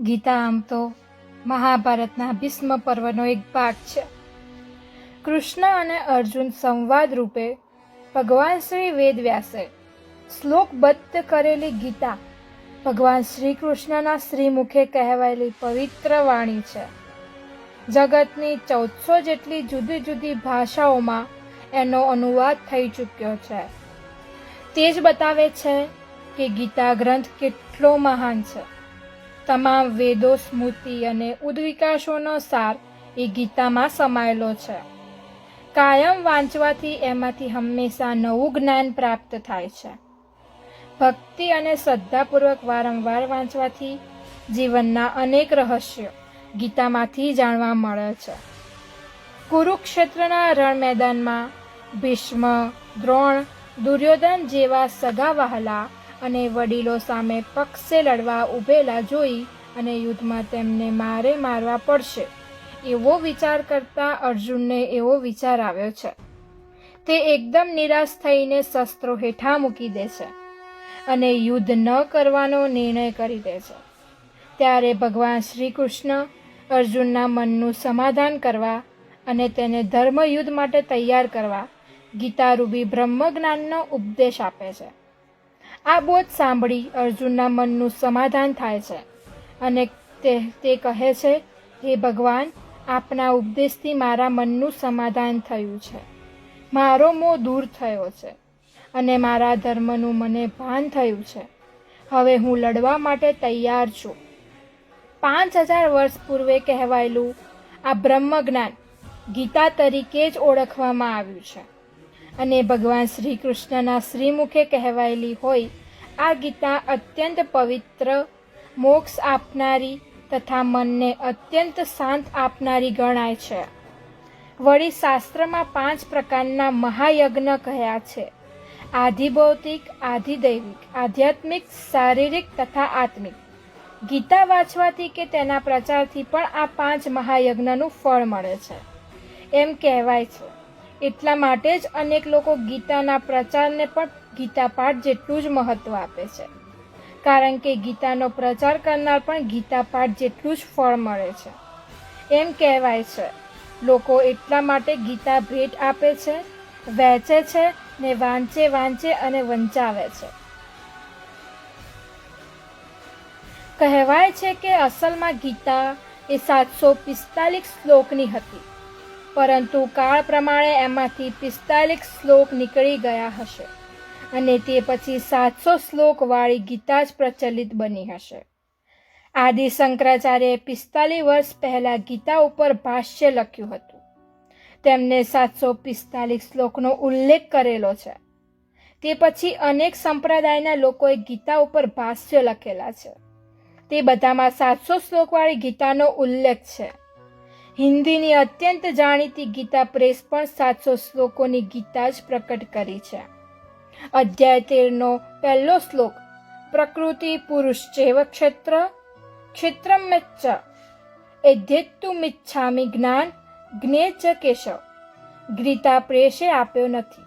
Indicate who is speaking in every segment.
Speaker 1: ગીતા આમ તો મહાભારતના ભીષ્મ પર્વનો એક ભાગ છે. કૃષ્ણ અને અર્જુન સંવાદ રૂપે ભગવાન શ્રી વેદવ્યાસે શ્લોકબદ્ધ કરેલી ગીતા ભગવાન શ્રી કૃષ્ણના શ્રીમુખે કહેવાયેલી પવિત્ર વાણી છે. જગતની ચૌદસો જેટલી જુદી જુદી ભાષાઓમાં એનો અનુવાદ થઈ ચૂક્યો છે. તે જ બતાવે છે કે ગીતા ગ્રંથ કેટલો મહાન છે. તમામ વેદો, સ્મૃતિ અને ઉદ્વિકાસોનો સાર એ ગીતામાં સમાયેલો છે. કાયમ વાંચવાથી એમાંથી હંમેશા નવું જ્ઞાન પ્રાપ્ત થાય છે. ભક્તિ અને શ્રદ્ધાપૂર્વક વારંવાર વાંચવાથી જીવનના અનેક રહસ્યો ગીતામાંથી જાણવા મળે છે. કુરુક્ષેત્રના રણ મેદાનમાં ભીષ્મ, દ્રોણ, દુર્યોધન જેવા સગા વહાલા અને વડીલો સામે પક્ષે લડવા ઊભેલા જોઈ અને યુદ્ધમાં તેમને મારે મારવા પડશે. એવો વિચાર કરતા અર્જુનને એવો વિચાર આવ્યો છે. તે એકદમ નિરાશ થઈને શસ્ત્રો હેઠા મૂકી દે છે અને યુદ્ધ ન કરવાનો નિર્ણય કરી દે છે. ત્યારે ભગવાન શ્રી કૃષ્ણ અર્જુનના મનનું સમાધાન કરવા અને તેને ધર્મયુદ્ધ માટે તૈયાર કરવા ગીતારૂપી બ્રહ્મજ્ઞાનનો ઉપદેશ આપે છે. આ બોધ સાંભળી અર્જુનના મનનું સમાધાન થાય છે અને તે કહે છે, હે ભગવાન, આપના ઉપદેશથી મારા મનનું સમાધાન થયું છે. મારો મોહ દૂર થયો છે અને મારા ધર્મનું મને ભાન થયું છે. હવે હું લડવા માટે તૈયાર છું. પાંચ હજાર વર્ષ પૂર્વે કહેવાયેલું આ બ્રહ્મજ્ઞાન ગીતા તરીકે જ ઓળખવામાં આવ્યું છે. અને ભગવાન શ્રી કૃષ્ણના શ્રીમુખે કહેવાયેલી હોય, આ ગીતા અત્યંત પવિત્ર, મોક્ષ આપનારી તથા મનને અત્યંત શાંત આપનારી ગણાય છે. વળી શાસ્ત્રમાં પાંચ પ્રકારના મહાયજ્ઞ કહ્યા છે. આધિભૌતિક, આધિદૈવિક, આધ્યાત્મિક, શારીરિક તથા આત્મિક. ગીતા વાંચવાથી કે તેના પ્રચારથી પણ આ પાંચ મહાયજ્ઞનું ફળ મળે છે. એમ કહેવાય છે. એટલા માટે જ અનેક લોકો ગીતાના પ્રચારને પણ ગીતા પાઠ જેટલું જ મહત્વ આપે છે. કારણ કે ગીતાનો પ્રચાર કરનાર પણ ગીતા પાઠ જેટલું જ ફળ મળે છે. એમ કહેવાય છે, લોકો એટલા માટે ગીતા ભેટ આપે છે, વહેંચે છે ને વાંચે વાંચે અને વંચાવે છે. કહેવાય છે કે અસલમાં ગીતા એ સાતસો પિસ્તાલીસ શ્લોકની હતી. પરંતુ કાળ પ્રમાણે એમાંથી પિસ્તાલીસ શ્લોક નીકળી ગયા હશે અને તે પછી સાતસો શ્લોકવાળી ગીતા જ પ્રચલિત બની હશે. આદિ શંકરાચાર્યે પિસ્તાલીસ વર્ષ પહેલાં ગીતા ઉપર ભાષ્ય લખ્યું હતું. તેમને સાતસો પિસ્તાલીસ શ્લોકનો ઉલ્લેખ કરેલો છે. તે પછી અનેક સંપ્રદાયના લોકોએ ગીતા ઉપર ભાષ્ય લખેલા છે. તે બધામાં સાતસો શ્લોકવાળી ગીતાનો ઉલ્લેખ છે. હિન્દીની અત્યંત જાણીતી ગીતા પ્રેસ પણ સાતસો શ્લોકોની ગીતા જ પ્રકટ કરી છે. અધ્યાય તેરનો પહેલો શ્લોક, પ્રકૃતિ પુરુષ ચેવ ક્ષેત્ર, ક્ષેત્રમ મેચ્ચ એધ્યેત્તુ મિચ્છામી જ્ઞાન જ્ઞેચ કેશવ. ગીતા પ્રેસે આપ્યો નથી,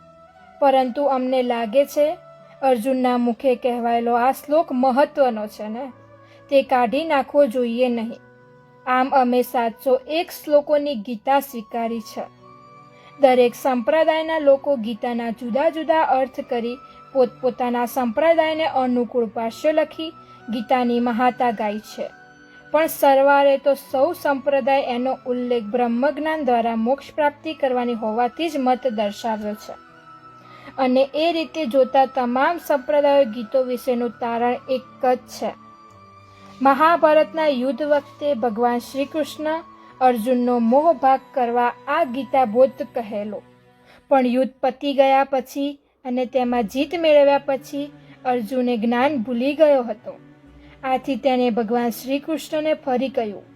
Speaker 1: પરંતુ અમને લાગે છે, અર્જુનના મુખે કહેવાયેલો આ શ્લોક મહત્વનો છે ને, તે કાઢી નાખવો જોઈએ નહીં. આમ અમે સાતસો એક શ્લોકોની ગીતા સ્વીકારી છે. દરેક સંપ્રદાયના લોકો ગીતાના જુદા જુદા અર્થ કરી પોતપોતાના સંપ્રદાયને અનુકૂળ ભાષ્ય લખી ગીતાની મહાતા ગાય છે. પણ સરવારે તો સૌ સંપ્રદાય એનો ઉલ્લેખ બ્રહ્મજ્ઞાન દ્વારા મોક્ષ પ્રાપ્તિ કરવાની હોવાથી જ મત દર્શાવ્યો છે. અને એ રીતે જોતા તમામ સંપ્રદાયો ગીતો વિશેનું તારણ એક જ છે. મહાભારતના યુદ્ધ વખતે ભગવાન શ્રી કૃષ્ણ અર્જુનનો મોહ ભાગ કરવા આ ગીતા બોધ કહેલો. પણ યુદ્ધ પતી ગયા પછી અને તેમાં જીત મેળવ્યા પછી અર્જુને જ્ઞાન ભૂલી ગયો હતો. આથી તેણે ભગવાન શ્રી કૃષ્ણને ફરી કહ્યું,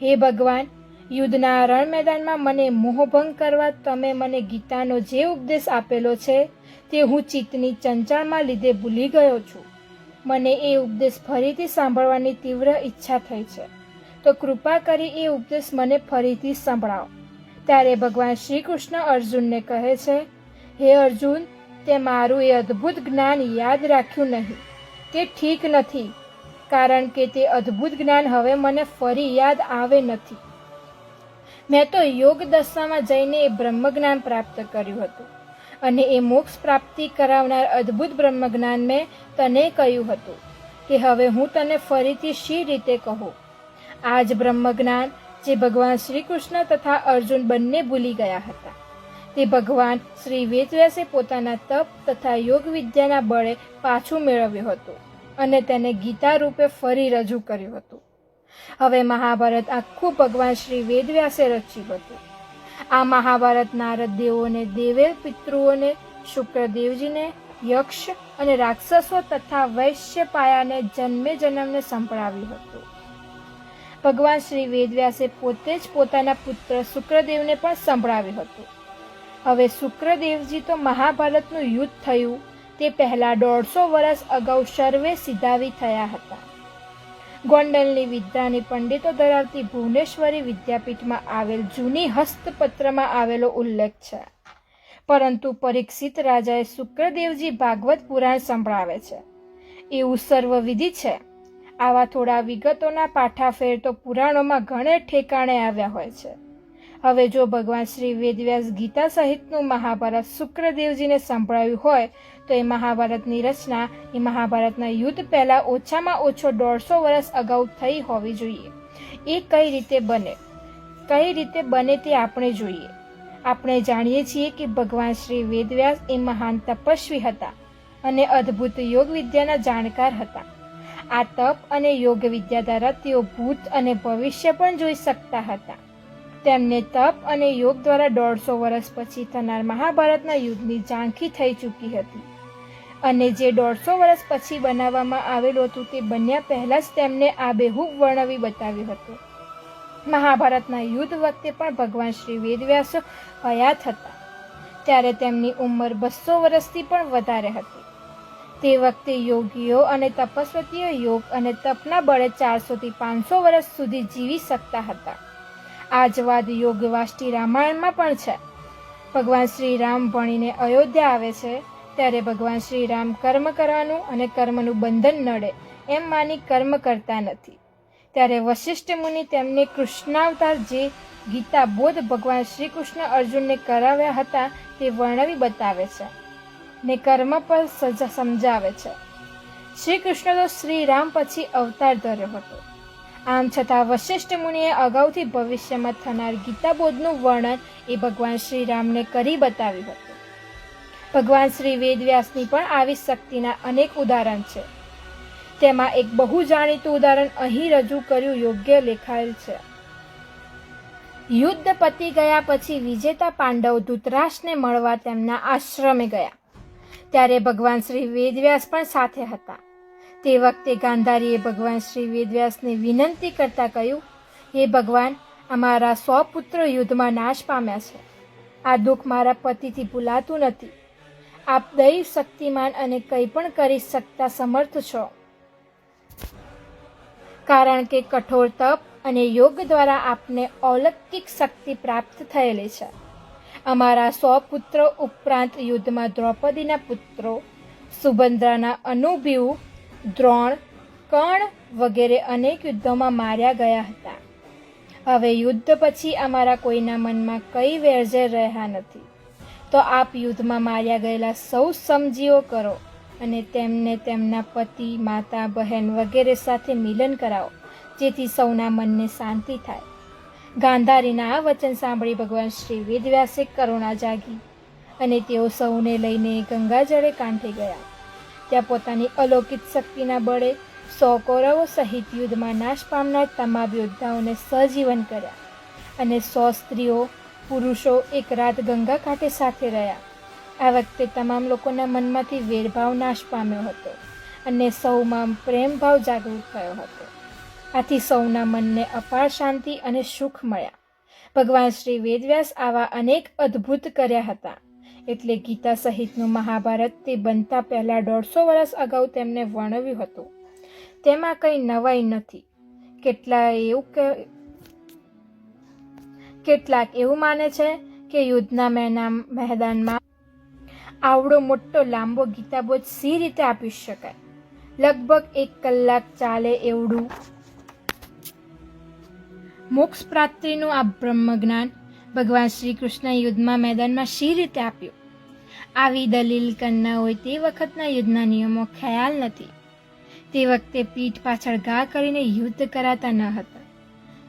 Speaker 1: હે ભગવાન, યુદ્ધના રણ મેદાનમાં મને મોહભંગ કરવા તમે મને ગીતાનો જે ઉપદેશ આપેલો છે તે હું ચિત્તની ચંચળમાં લીધે ભૂલી ગયો છું. મને એ ઉપદેશ ફરીથી સાંભળવાની તીવ્ર ઈચ્છા થઈ છે. તો કૃપા કરી એ ઉપદેશ મને ફરીથી સંભળાવો. ત્યારે ભગવાન શ્રી કૃષ્ણ અર્જુનને કહે છે, હે અર્જુન, તે મારું એ અદ્ભુત જ્ઞાન યાદ રાખ્યું નહીં. તે ઠીક નથી, કારણ કે તે અદ્ભુત જ્ઞાન હવે મને ફરી યાદ આવે નથી. મેં તો યોગ દશામાં જઈને એ બ્રહ્મજ્ઞાન પ્રાપ્ત કર્યું હતું. અને એ મોક્ષ પ્રાપ્તિ કરાવનાર અદ્ભુત બ્રહ્મજ્ઞાન મેં તને કહ્યું હતું કે હવે હું તને ફરીથી શી રીતે કહું? આ જ બ્રહ્મજ્ઞાન જે ભગવાન શ્રી કૃષ્ણ તથા અર્જુન બંને ભૂલી ગયા હતા. તે ભગવાન શ્રી વેદવ્યાસે પોતાના તપ તથા યોગ વિદ્યાના બળે પાછું મેળવ્યું હતું અને તેને ગીતા રૂપે ફરી રજૂ કર્યું હતું. હવે મહાભારત આખું ભગવાન શ્રી વેદવ્યાસે રચ્યું હતું. આ મહાભારત નારદ દેવોને દેવેલ પિતૃઓને, શુક્રદેવજીને, યક્ષ અને રાક્ષસો તથા વૈશ્ય પાયાને જન્મે જન્મને સંભળાવ્યું હતું. ભગવાન શ્રી વેદવ્યાસે પોતે જ પોતાના પુત્ર શુક્રદેવને પણ સંભળાવ્યું હતું. હવે શુક્રદેવજી તો મહાભારતનું યુદ્ધ થયું, તે પહેલાં દોઢસો વર્ષ અગાઉ સર્વે સિધાવી થયા હતા. ગોંડલની વિદ્યાની પંડિતો ધરાવતી ભુવનેશ્વરી વિદ્યાપીઠમાં આવેલ જૂની હસ્તપત્રમાં આવેલો ઉલ્લેખ છે. પરંતુ પરીક્ષિત રાજાએ શુક્રદેવજી ભાગવત પુરાણ સંભળાવે છે. એવું સર્વવિધિ છે. આવા થોડા વિગતોના પાઠાફેર તો પુરાણોમાં ઘણે ઠેકાણે આવ્યા હોય છે. હવે જો ભગવાન શ્રી વેદવ્યાસ ગીતા સહિતનું મહાભારત શુક્રદેવજીને સંભળાવ્યું હોય તો એ મહાભારતની રચના એ મહાભારતના યુદ્ધ પહેલાં ઓછામાં ઓછો દોઢસો વર્ષ અગાઉ થઈ હોવી જોઈએ. એ કઈ રીતે બને? કઈ રીતે બને તે આપણે જોઈએ. આપણે જાણીએ છીએ કે ભગવાન શ્રી વેદવ્યાસ એ મહાન તપસ્વી હતા અને અદ્ભુત યોગ વિદ્યાના જાણકાર હતા. આ તપ અને યોગ વિદ્યા દ્વારા તેઓ ભૂત અને ભવિષ્ય પણ જોઈ શકતા હતા. તેમને તપ અને યોગ દ્વારા દોઢસો વર્ષ પછી થનાર મહાભારતના યુદ્ધની ઝાંખી થઈ ચૂકી હતી. અને જે દોઢસો વર્ષ પછી બનાવવામાં આવેલું હતું તે બન્યા પહેલાં જ તેમને આબેહૂબ વર્ણવી બતાવ્યું હતું. મહાભારતના યુદ્ધ વખતે પણ ભગવાન શ્રી વેદવ્યાસ હયાત હતા. ત્યારે તેમની ઉંમર બસો વર્ષથી પણ વધારે હતી. તે વખતે યોગીઓ અને તપસ્વતીઓ યોગ અને તપના બળે ચારસોથી પાંચસો વર્ષ સુધી જીવી શકતા હતા. આ જ વાત યોગ વાષ્ટી રામાયણમાં પણ છે. ભગવાન શ્રી રામ ભણીને અયોધ્યા આવે છે. ત્યારે ભગવાન શ્રી રામ કર્મ કરવાનું અને કર્મનું બંધન નડે એમ માની કર્મ કરતા નથી. ત્યારે વશિષ્ઠ મુનિ તેમને કૃષ્ણાવતાર જે ગીતા બોધ ભગવાન શ્રી કૃષ્ણ અર્જુનને કરાવ્યા હતા તે વર્ણવી બતાવે છે ને કર્મ પર સજા સમજાવે છે. શ્રી કૃષ્ણ તો શ્રી રામ પછી અવતાર ધર્યો હતો. આમ છતાં વશિષ્ઠ મુનિએ અગાઉથી ભવિષ્યમાં થનાર ગીતાબોધનું વર્ણન એ ભગવાન શ્રી રામને કરી બતાવ્યું હતું. ભગવાન શ્રી વેદવ્યાસની પણ આવી શક્તિના અનેક ઉદાહરણ છે. તેમાં એક બહુ જાણીતું ઉદાહરણ અહીં રજૂ કર્યું યોગ્ય લેખાયેલ છે. યુદ્ધ પતી ગયા પછી વિજેતા પાંડવ ધૃતરાષ્ટ્રને મળવા તેમના આશ્રમે ગયા. ત્યારે ભગવાન શ્રી વેદવ્યાસ પણ સાથે હતા. તે વખતે ગાંધારીએ ભગવાન શ્રી વેદવ્યાસને વિનંતી કરતા કહ્યું, હે ભગવાન, અમારા સો પુત્ર યુદ્ધમાં નાશ પામ્યા છે. આ દુઃખ મારા પતિથી ભૂલાતું નથી. આપ દૈવ શક્તિમાન અને કંઈ પણ કરી શકતા સમર્થ છો. કારણ કે કઠોર તપ અને યોગ દ્વારા આપને અલૌકિક શક્તિ પ્રાપ્ત થયેલી છે. અમારા સો પુત્રો ઉપરાંત યુદ્ધમાં દ્રૌપદીના પુત્રો, સુભદ્રાના અનુભ્યુ દ્રોણ, કર્ણ વગેરે અનેક યુદ્ધોમાં માર્યા ગયા હતા. હવે યુદ્ધ પછી અમારા કોઈના મનમાં કઈ વેરઝેર રહ્યા નથી. તો આપ યુદ્ધમાં માર્યા ગયેલા સૌ સમજીઓ કરો અને તેમને તેમના પતિ, માતા, બહેન વગેરે સાથે મિલન કરાવો, જેથી સૌના મનને શાંતિ થાય. ગાંધારીના આ વચન સાંભળી ભગવાન શ્રી વેદવ્યાસે કરુણા જાગી અને તેઓ સૌને લઈને ગંગાજળે કાંઠે ગયા. ત્યાં પોતાની અલૌકિક શક્તિના બળે સો કૌરવો સહિત યુદ્ધમાં નાશ પામનાર તમામ યોદ્ધાઓને સજીવન કર્યા અને સો સ્ત્રીઓ પુરુષો એક રાત ગંગા કાંઠે સાથે રહ્યા. આ વખતે તમામ લોકોના મનમાંથી વેરભાવ નાશ પામ્યો હતો અને સૌમાં પ્રેમભાવ જાગૃત થયો હતો. આથી સૌના મનને અપાર શાંતિ અને સુખ મળ્યા. ભગવાન શ્રી વેદવ્યાસ આવા અનેક અદ્ભુત કર્યા હતા. એટલે ગીતા સહિતનું મહાભારત તે બનતા પહેલાં દોઢસો વર્ષ અગાઉ તેમને વર્ણવ્યું હતું. તેમાં કંઈ નવાઈ નથી. કેટલા એવું કેટલાક એવું માને છે કે યુદ્ધના મેના મેદાનમાં આવડો મોટો લાંબો ગીતાબોધ સી રીતે આપી શકાય? લગભગ એક કલાક ચાલે એવડું. મોક્ષ પ્રાપ્તિનું આ બ્રહ્મજ્ઞાન ભગવાન શ્રી કૃષ્ણ યુદ્ધમાં મેદાનમાં શી રીતે આપ્યું? આવી દલીલ કરનાર હોય તે વખતના યુદ્ધના નિયમો ખ્યાલ નથી. તે વખતે પીઠ પાછળ ઘા કરીને યુદ્ધ કરાતા ન હતા.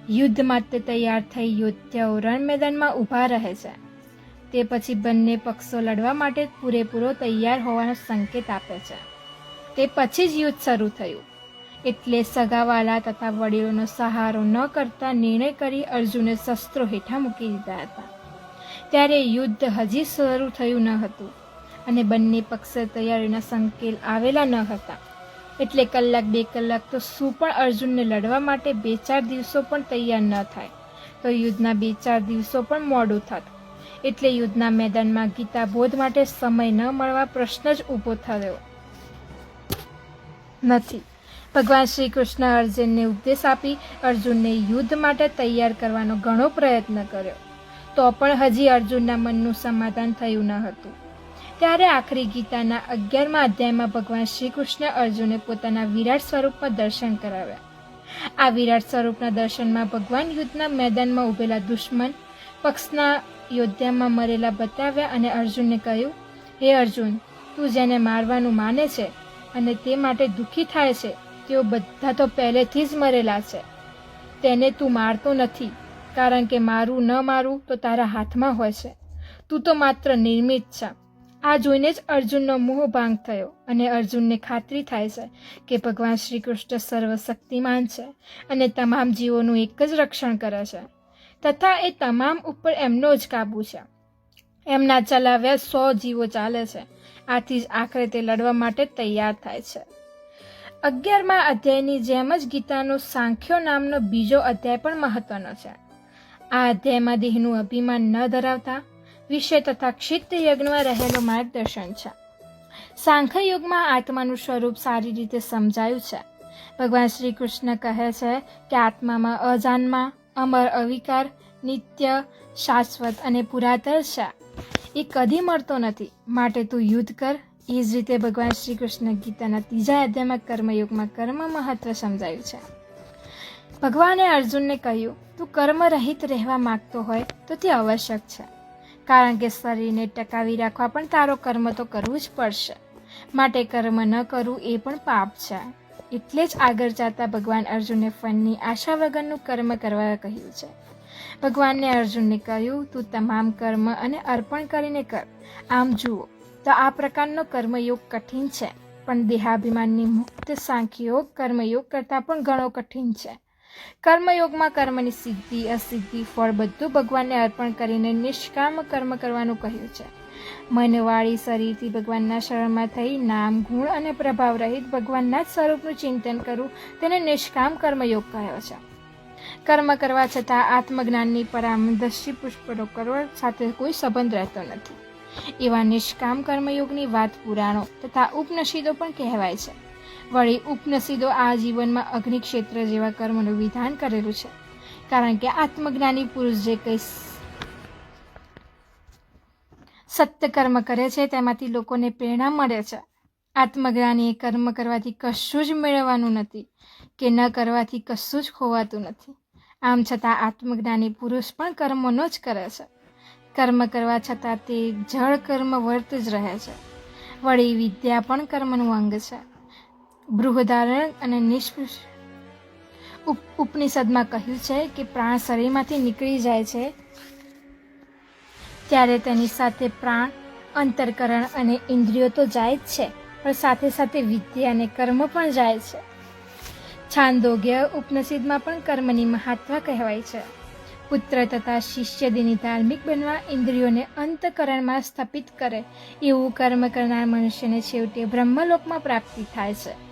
Speaker 1: યુદ્ધ માટે તૈયાર થઈ યોદ્ધાઓ રણ મેદાનમાં ઊભા રહે છે. તે પછી બંને પક્ષો લડવા માટે પૂરેપૂરો તૈયાર હોવાનો સંકેત આપે છે. તે પછી જ યુદ્ધ શરૂ થયું. એટલે સગાવાલા તથા વડીલોનો સહારો ન કરતા નિર્ણય કરી અર્જુને શસ્ત્રો હેઠા મૂકી દીધા હતા. ત્યારે યુદ્ધ હજી શરૂ થયું ન હતું અને બંને પક્ષે તૈયારીના સંકેલ આવેલા ન હતા. એટલે કલાક, બે કલાક તો શું પણ અર્જુનને લડવા માટે બે ચાર દિવસો પણ તૈયાર ન થાય. તો યુદ્ધના બે ચાર દિવસો પણ મોડું થતું. એટલે યુદ્ધના મેદાનમાં ગીતા બોધ માટે સમય ન મળવા પ્રશ્ન જ ઊભો થયો. નથી. ભગવાન શ્રી કૃષ્ણ અર્જુનને ઉપદેશ આપી અર્જુનને યુદ્ધ માટે તૈયાર કરવાનો ઘણો પ્રયત્ન કર્યો. તો પણ હજી અર્જુનના મનનું સમાધાન થયું ન હતું. ત્યારે આખરી ગીતાના અગિયારમા અધ્યાયમાં ભગવાન શ્રી કૃષ્ણ અર્જુને પોતાના વિરાટ સ્વરૂપમાં દર્શન કરાવ્યા. આ વિરાટ સ્વરૂપના દર્શનમાં ભગવાન યુદ્ધના મેદાનમાં ઊભેલા દુશ્મન પક્ષના યોદ્ધામાં મરેલા બતાવ્યા અને અર્જુનને કહ્યું, હે અર્જુન, તું જેને મારવાનું માને છે અને તે માટે દુઃખી થાય છે, તેઓ બધા તો પહેલેથી જ મરેલા છે. તેને તું મારતો નથી, કારણ કે મારું ન મારું તો તારા હાથમાં હોય છે. તું તો માત્ર નિર્મિત છે. આ જોઈને જ અર્જુનનો મોહ ભાંગ થયો અને અર્જુનને ખાતરી થાય છે કે ભગવાન શ્રી કૃષ્ણ સર્વશક્તિમાન છે અને તમામ જીવોનું એક જ રક્ષણ કરે છે. તથા એ તમામ ઉપર એમનો જ કાબુ છે. એમના ચલાવ્યા સો જીવો ચાલે છે. આથી જ આખરે તે લડવા માટે તૈયાર થાય છે. અગિયારમા અધ્યાયની જેમ જ ગીતાનો સાંખ્યો નામનો બીજો અધ્યાય પણ મહત્વનો છે. આ અધ્યાયમાં દેહનું અભિમાન ન ધરાવતા વિષય તથા ક્ષિત યજ્ઞમાં રહેલો માર્ગદર્શન છે. સાંખ્ય યુગમાં આત્માનું સ્વરૂપ સારી રીતે સમજાયું છે. ભગવાન શ્રી કૃષ્ણ કહે છે કે આત્મામાં અજાનમાં, અમર અવિકાર, નિત્ય, શાશ્વત અને પુરાતન છે. એ કદી મળતો નથી. માટે તું યુદ્ધ કર. એ જ રીતે ભગવાન શ્રી કૃષ્ણ ગીતાના ત્રીજા અધ્યાયમાં કર્મયુગમાં કર્મ મહત્વ સમજાયું છે. ભગવાને અર્જુનને કહ્યું, તું કર્મ રહિત રહેવા માગતો હોય તો તે આવશ્યક છે. કારણ કે શરીરને ટકાવી રાખવા પણ તારો કર્મ તો કરવું જ પડશે. માટે કર્મ ન કરવું એ પણ પાપ છે. એટલે જ આગળ જતા ભગવાન અર્જુનને ફળની આશા વગરનું કર્મ કરવા કહ્યું છે. ભગવાનને અર્જુનને કહ્યું, તું તમામ કર્મ અને અર્પણ કરીને કર. આમ જુઓ, તો આ પ્રકારનો કર્મયોગ કઠિન છે. પણ દેહાભિમાનની મુક્ત સાંખ્યયોગ કર્મયોગ કરતાં પણ ઘણો કઠિન છે. કર્મયોગમાં કર્મની સિદ્ધિ, અસિદ્ધિ, ફળ બધું ભગવાનને અર્પણ કરીને નિષ્કામ કર્મ કરવાનું કહ્યું છે. મનવાળી શરીરથી ભગવાનના શરણમાં થઈ નામ, ગુણ અને પ્રભાવ રહિત ભગવાનના જ સ્વરૂપનું ચિંતન કરવું તેને નિષ્કામ કર્મયોગ કહ્યો છે. કર્મ કરવા છતાં આત્મજ્ઞાનની પરામદર્શી પુષ્પડો કરવા સાથે કોઈ સંબંધ રહેતો નથી. એવા નિષ્કામ કર્મયોગની વાત પુરાણો તથા ઉપનિષદો પણ કહેવાય છે. વળી ઉપનસીદો આ જીવનમાં અગ્નિ ક્ષેત્ર જેવા કર્મનું વિધાન કરેલું છે. કારણ કે આત્મજ્ઞાની પુરુષ જે કંઈ સત્ય કર્મ કરે છે, તેમાંથી લોકોને પ્રેરણા મળે છે. આત્મજ્ઞાનીએ કર્મ કરવાથી કશું જ મેળવવાનું નથી કે ન કરવાથી કશું જ ખોવાતું નથી. આમ છતાં આત્મજ્ઞાની પુરુષ પણ કર્મોનો જ કરે છે. કર્મ કરવા છતાં તે જળ કર્મ વર્ત જ રહે છે. વળી વિદ્યા પણ કર્મનું અંગ છે. બૃહદારણ અને નિષ્પૃષ ઉપનિષદમાં કહ્યું છે કે પ્રાણ શરીરમાંથી નીકળી જાય છે ત્યારે તેની સાથે પ્રાણ, અંતરકરણ અને ઇન્દ્રિયો તો જાય જ છે, પણ સાથે સાથે વિદ્યા અને કર્મ પણ જાય છે. છાંદોગ્ય ઉપનિષદમાં પણ કર્મની મહત્વ કહેવાય છે. પુત્ર તથા શિષ્ય દિની ધાર્મિક બનવા ઇન્દ્રિયોને અંતકરણમાં સ્થાપિત કરે, એવું કર્મ કરનાર મનુષ્યને છેવટે બ્રહ્મલોકમાં પ્રાપ્તિ થાય છે.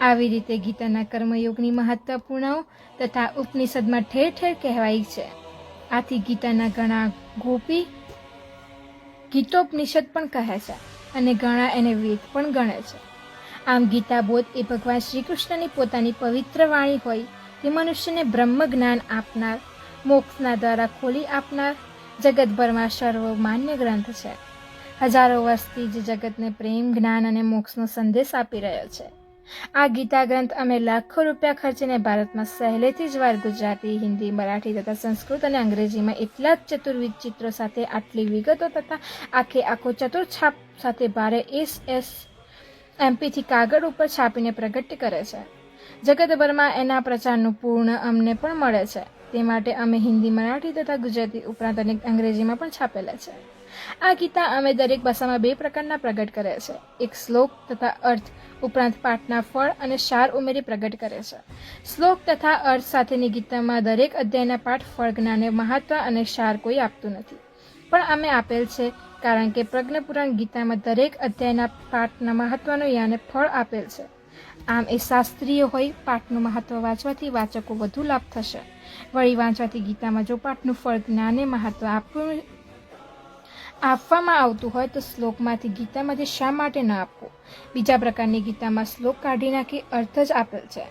Speaker 1: આવી રીતે ગીતાના કર્મયોગની મહત્વપૂર્ણ તથા ઉપનિષદમાં ઠેર ઠેર કહેવાય છે. આથી ગીતાના ઘણા ગોપી ગીતોપનિષદ પણ કહે છે અને ઘણા એને વેદ પણ ગણે છે. આમ ગીતા બોધ એ ભગવાન શ્રી કૃષ્ણની પોતાની પવિત્ર વાણી હોય તે મનુષ્યને બ્રહ્મ જ્ઞાન આપનાર, મોક્ષના દ્વારા ખોલી આપનાર જગતભરમાં સર્વમાન્ય ગ્રંથ છે. હજારો વર્ષથી જ જગતને પ્રેમ, જ્ઞાન અને મોક્ષનો સંદેશ આપી રહ્યો છે. આ ગીતા ગ્રંથ અમે લાખો રૂપિયા ખર્ચીને ભારતમાં સહેલેથી જ વાર ગુજરાતી, હિન્દી, મરાઠી તથા સંસ્કૃત અને અંગ્રેજીમાં એટલા જ ચતુર્વિધ ચિત્રો સાથે આટલી વિગતો તથા આખે આખો ચતુર છાપ સાથે ભારે એસ એસ એમપીથી કાગળ ઉપર છાપીને પ્રગટ કરે છે. જગતભરમાં એના પ્રચારનું પૂર્ણ અમને પણ મળે છે. તે માટે અમે હિન્દી, મરાઠી તથા ગુજરાતી ઉપરાંત અનેક અંગ્રેજીમાં પણ છાપેલા છે. આ ગીતા અમે દરેક ભાષામાં બે પ્રકારના પ્રગટ કરે છે. એક શ્લોક તથા અર્થ ઉપરાંત પાઠના ફળ અને સાર ઉમેરી પ્રગટ કરે છે. શ્લોક તથા અર્થ સાથેની ગીતામાં દરેક અધ્યાયના પાઠ ફળ જ્ઞાને મહત્વ અને સાર કોઈ આપતું નથી. પણ અમે આપેલ છે કારણ કે પ્રજ્ઞપુરાણ ગીતામાં દરેક અધ્યાયના પાઠના મહત્વનું યાને ફળ આપેલ છે. આમ એ શાસ્ત્રીય હોય, પાઠનું મહત્વ વાંચવાથી વાચકો વધુ લાભ થશે. વળી વાંચવાથી ગીતામાં જો પાઠનું ફળ જ્ઞાને મહત્વ આપવું આપવામાં આવતું હોય તો શ્લોકમાંથી ગીતામાંથી શા માટે ન આપવું? બીજા પ્રકારની ગીતામાં શ્લોક કાઢી નાખી અર્થ જ આપેલ છે.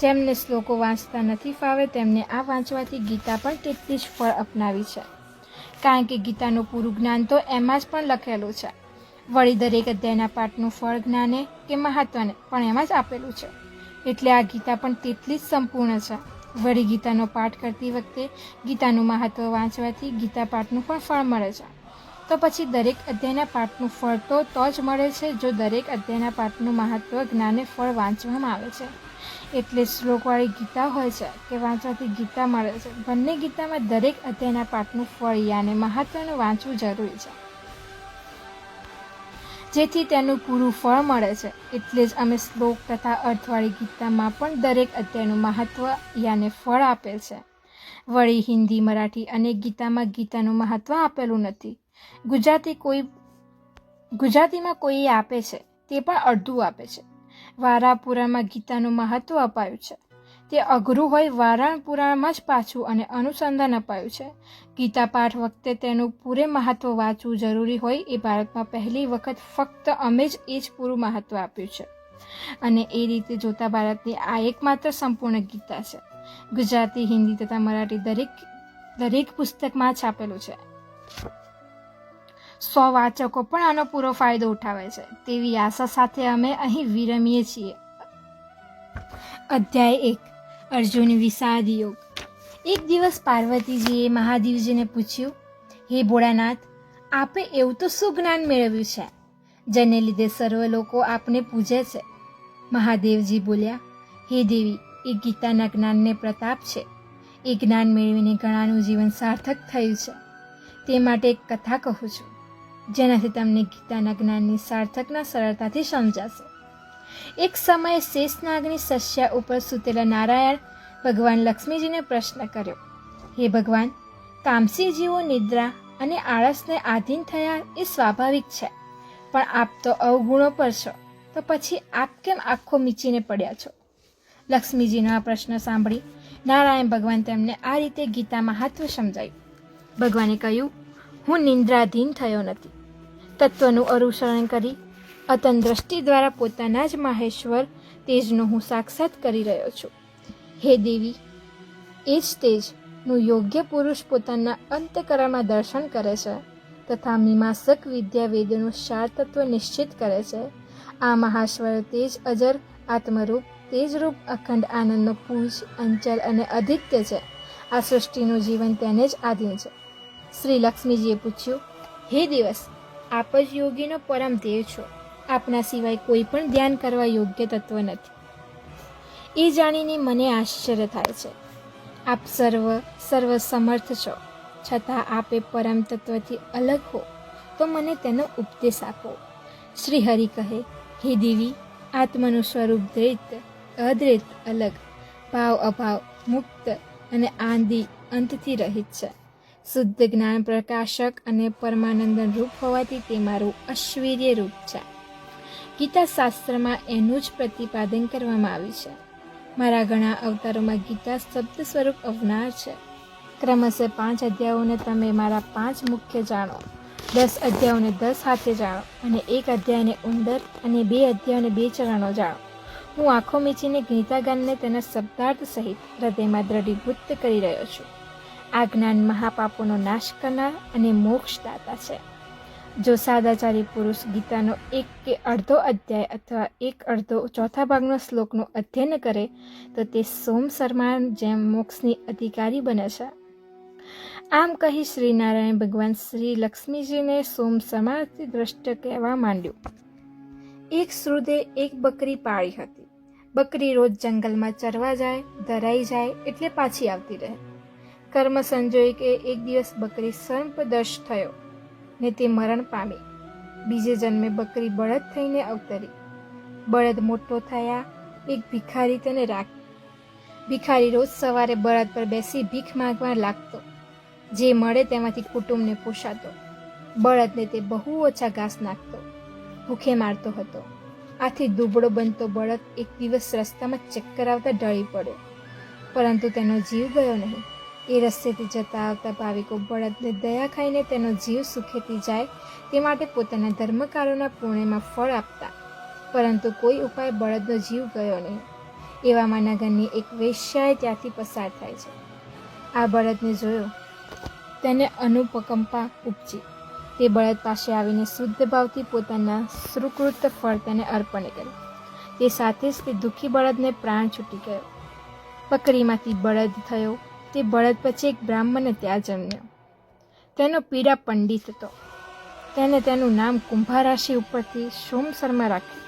Speaker 1: જેમને શ્લોકો વાંચતા નથી ફાવે, તેમને આ વાંચવાથી ગીતા પણ તેટલી જ ફળ અપનાવી છે. કારણ કે ગીતાનું પૂરું જ્ઞાન તો એમાં જ પણ લખેલું છે. વળી દરેક અધ્યાયના પાઠનું ફળ જ્ઞાને કે મહત્વને પણ એમાં જ આપેલું છે. એટલે આ ગીતા પણ તેટલી જ સંપૂર્ણ છે. વળી ગીતાનો પાઠ કરતી વખતે ગીતાનું મહત્વ વાંચવાથી ગીતા પાઠનું પણ ફળ મળે છે. તો પછી દરેક અધ્યાયના પાઠનું ફળ તો તો જ મળે છે, જો દરેક અધ્યાયના પાઠનું મહત્વ, જ્ઞાને ફળ વાંચવામાં આવે છે. એટલે શ્લોકવાળી ગીતા હોય છે કે વાંચવાથી ગીતા મળે છે. બંને ગીતામાં દરેક અધ્યાયના પાઠનું ફળ યાને મહત્વનું વાંચવું જરૂરી છે. જેથી તેનું પૂરું ફળ મળે છે. એટલે જ અમે શ્લોક તથા અર્થવાળી ગીતામાં પણ દરેક અધ્યાયનું મહત્વ યાને ફળ આપેલ છે. વળી હિન્દી, મરાઠી અને ગીતામાં ગીતાનું મહત્વ આપેલું નથી. ગુજરાતી કોઈ ગુજરાતીમાં કોઈ આપે છે, તે પણ અડધું આપે છે. વારાપુરામાં ગીતાનું મહત્વ અપાયું છે. તે અઘરું હોય વારાણ પુરાણમાં જ પાછું અને અનુસંધાન અપાયું છે. ગીતા પાઠ વખતે તેનું પૂરે મહત્વ વાંચવું જરૂરી હોય એ ભારતમાં પહેલી વખત ફક્ત અમે જ એ જ પૂરું મહત્વ આપ્યું છે. અને એ રીતે જોતા ભારતની આ એકમાત્ર સંપૂર્ણ ગીતા છે. ગુજરાતી, હિન્દી તથા મરાઠી દરેક દરેક પુસ્તકમાં છાપેલું છે. સો વાચકો પણ આનો પૂરો ફાયદો ઉઠાવે છે. તેવી આશા સાથે અમે અહીં વિરમીએ છીએ. અધ્યાય એક. અર્જુન વિષાદ યોગ. એક દિવસ પાર્વતીજીએ મહાદેવજીને પૂછ્યું, હે ભોળાનાથ, આપે એવું તો શું જ્ઞાન મેળવ્યું છે, જેને લીધે સર્વ લોકો આપને પૂજે છે? મહાદેવજી બોલ્યા, હે દેવી, એ ગીતાના જ્ઞાનને પ્રતાપ છે. એ જ્ઞાન મેળવીને ઘણાનું જીવન સાર્થક થયું છે. તે માટે એક કથા કહું છું. જેનાથી તમને ગીતાના જ્ઞાનની સાર્થકના સરળતાથી સમજાશે. એક સમયે શેષનાગની સસ્યા ઉપર સૂતેલા નારાયણ ભગવાન લક્ષ્મીજીને પ્રશ્ન કર્યો, હે ભગવાન તામસી જીવો નિદ્રા અને આળસને આધીન થયા એ સ્વાભાવિક છે, પણ આપ તો અવગુણો પર છો, તો પછી આપ કેમ આખો મીચીને પડ્યા છો? લક્ષ્મીજીનો આ પ્રશ્ન સાંભળી નારાયણ ભગવાન તેમને આ રીતે ગીતા મહત્વ સમજાયું. ભગવાને કહ્યું, હું નિંદ્રાધીન થયો નથી. તત્વનું અનુસરણ કરી અતન દ્રષ્ટિ દ્વારા પોતાના જ માહેશ્વર તેજનું હું સાક્ષાત કરી રહ્યો છું. હે દેવી, એ જ તેજનું યોગ્ય પુરુષ પોતાના અંતકરામાં દર્શન કરે છે તથા મીમાંસક વિદ્યા વેદનું સાર તત્વ નિશ્ચિત કરે છે. આ મહાશ્વર તેજ અજર, આત્મરૂપ, તેજરૂપ અખંડ આનંદનો પૂજ, અંચલ અને અધિત્ય છે. આ સૃષ્ટિનું જીવન તેને જ આધીન છે. શ્રી લક્ષ્મીજીએ પૂછ્યું, હે દિવસ આપ જ યોગીનો પરમ દેવ છો. આપના સિવાય કોઈ પણ ધ્યાન કરવા યોગ્ય તત્વ નથી. એ જાણીને મને આશ્ચર્ય થાય છે. આપ સર્વ સર્વ સમર્થ છો. છતાં આપે પરમ તત્વથી અલગ હો, તો મને તેનો ઉપદેશ આપો. શ્રી હરિ કહે, હે દેવી, આત્મનું સ્વરૂપ દ્વૈત અદ્વૈત, અલગ ભાવ અભાવ મુક્ત અને આંદી અંતથી રહિત છે. શુદ્ધ જ્ઞાન પ્રકાશક અને પરમાનંદન રૂપ હોવાથી તે મારું અશ્વીર્ય રૂપ છે. ગીતા શાસ્ત્રમાં એનું જ પ્રતિપાદન કરવામાં આવ્યું છે. મારા ઘણા અવતારોમાં ગીતા શબ્દ સ્વરૂપ અવનાર છે. ક્રમશઃ પાંચ અધ્યાયોને તમે મારા પાંચ મુખ્ય જાણો. દસ અધ્યાયોને દસ હાથે જાણો અને એક અધ્યાયને ઉંદર અને બે અધ્યાયોને બે ચરણો જાણો. હું આંખો મીચીને ગીતા જ્ઞાનને તેના શબ્દાર્થ સહિત હૃદયમાં દ્રઢીભૂત કરી રહ્યો છું. આ જ્ઞાન મહાપાપોનો નાશ કરનાર અને મોક્ષદાતા છે. જો સાદાચારી પુરુષ ગીતાનો એક કે અડધો અધ્યાય અથવા એક અડધો ચોથા ભાગનો શ્લોકનું અધ્યયન કરે, તો તે સોમ શર્મા જેમ મોક્ષની અધિકારી બને છે. આમ કહી શ્રી નારાયણ ભગવાન શ્રી લક્ષ્મીજીને સોમ શર્માથી દ્રષ્ટ કહેવા માંડ્યું. એક શ્રુદે એક બકરી પાળી હતી. બકરી રોજ જંગલમાં ચરવા જાય, ધરાઈ જાય એટલે પાછી આવતી રહે. કર્મ સંજોય કે એક દિવસ બકરી સર્પદર્શ થયો ને તે મરણ પામી. બીજે જન્મે બકરી બળદ થઈને અવતરી. બળદ મોટો થયા, એક ભિખારી તેને રાખ ભિખારી રોજ સવારે બળદ પર બેસી ભીખ માગવા લાગતો. જે મળે તેમાંથી કુટુંબને પોષાતો. બળદને તે બહુ ઓછા ઘાસ નાખતો. ભૂખે મારતો હતો. આથી દુબળો બનતો બળદ એક દિવસ રસ્તામાં ચક્કર આવતા ઢળી પડ્યો. પરંતુ તેનો જીવ ગયો નહીં. એ રસ્તેથી જતા આવતા ભાવિકો બળદને દયા ખાઈને તેનો જીવ સુખેથી જાય તે માટે પોતાના ધર્મકારોના પુણ્યમાં ફળ આપતા. પરંતુ કોઈ ઉપાય બળદનો જીવ ગયો નહીં. એવામાં નગરની એક વેશ્યાએ ત્યાંથી પસાર થાય છે. આ બળદને જોયો. તેને અનુપકંપા ઉપજી. તે બળદ પાસે આવીને શુદ્ધ ભાવથી પોતાના સુકૃત ફળ તેને અર્પણ કર્યું. તે સાથે જ તે દુઃખી બળદને પ્રાણ છૂટી ગયો. બકરીમાંથી બળદ થયો. તે બળદ પછી એક બ્રાહ્મણને ત્યાં જન્મ્યો. તેનો પીડા પંડિત હતો. તેને તેનું નામ કુંભા રાશિ ઉપરથી સોમ શર્મા રાખ્યું.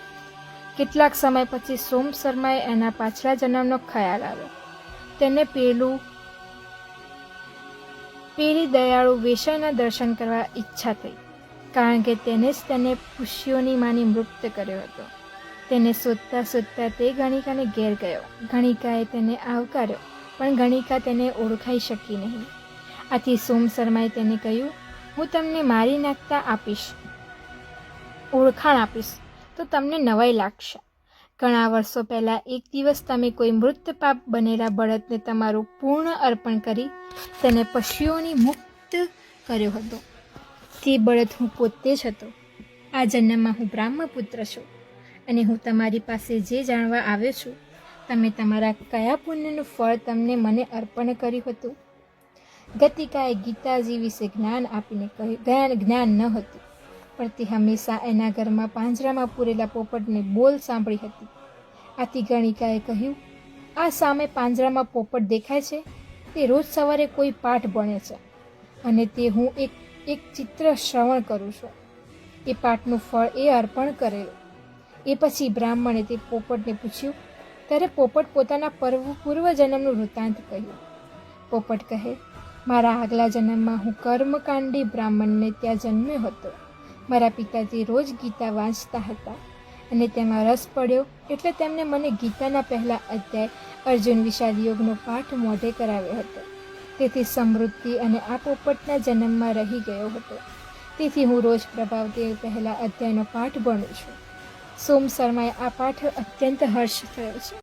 Speaker 1: કેટલાક સમય પછી સોમ શર્માએ એના પાછલા જન્મનો ખ્યાલ આવ્યો. તેને પેલું, પેલી દયાળુ વેશાના દર્શન કરવા ઈચ્છા થઈ, કારણ કે તેને જ તેને પુષ્યોની માની મૃત કર્યો હતો. તેને શોધતા શોધતા તે ગણિકાને ઘેર ગયો. ગણિકાએ તેને આવકાર્યો. પણ ગણિકા તેને ઓળખાઈ શકી નહીં. આથી સોમ શર્માએ તેને કહ્યું, હું તમને મારી નાખતા આપીશ. ઓળખાણ આપીશ. તો તમને નવાઈ લાગશે. ઘણા વર્ષો પહેલાં એક દિવસ તમે કોઈ મૃત પાપ બનેલા બળદને તમારું પૂર્ણ અર્પણ કરી તેને પશુઓની મુક્ત કર્યો હતો. તે બળદ હું પોતે જ હતો. આ જન્મમાં હું બ્રાહ્મપુત્ર છું અને હું તમારી પાસે જે જાણવા આવ્યો છું તમે તમારા કયા પુણ્યનું ફળ તમને મને અર્પણ કર્યું હતું? ગતિકાએ ગીતાજી વિશે જ્ઞાન આપીને કહ્યું જ્ઞાન ન હતું, પણ તે હંમેશા એના ઘરમાં પાંજરામાં પૂરેલા પોપટને બોલ સાંભળી હતી. આથી ગણિકાએ કહ્યું, આ સામે પાંજરામાં પોપટ દેખાય છે? તે રોજ સવારે કોઈ પાઠ ભણે છે, અને તે હું એક એક ચિત્ર શ્રવણ કરું છું. એ પાઠનું ફળ એ અર્પણ કરેલું. એ પછી બ્રાહ્મણે તે પોપટને પૂછ્યું ત્યારે પોપટ પોતાના પર્વ પૂર્વજન્મનું વૃત્તાંત કહ્યું. પોપટ કહે, મારા આગલા જન્મમાં હું કર્મકાંડી બ્રાહ્મણને ત્યાં જન્મ્યો હતો. મારા પિતાજી રોજ ગીતા વાંચતા હતા અને તેમાં રસ પડ્યો એટલે તેમણે મને ગીતાના પહેલા અધ્યાય અર્જુન વિષાદ યોગનો પાઠ મોઢે કરાવ્યો હતો. તેથી સમૃદ્ધિ અને આ પોપટના જન્મમાં રહી ગયો હતો. તેથી હું રોજ પ્રભાવતી પહેલા અધ્યાયનો પાઠ ભણું છું. સોમ શર્માએ આ પાઠ અત્યંત હર્ષ થયો છે.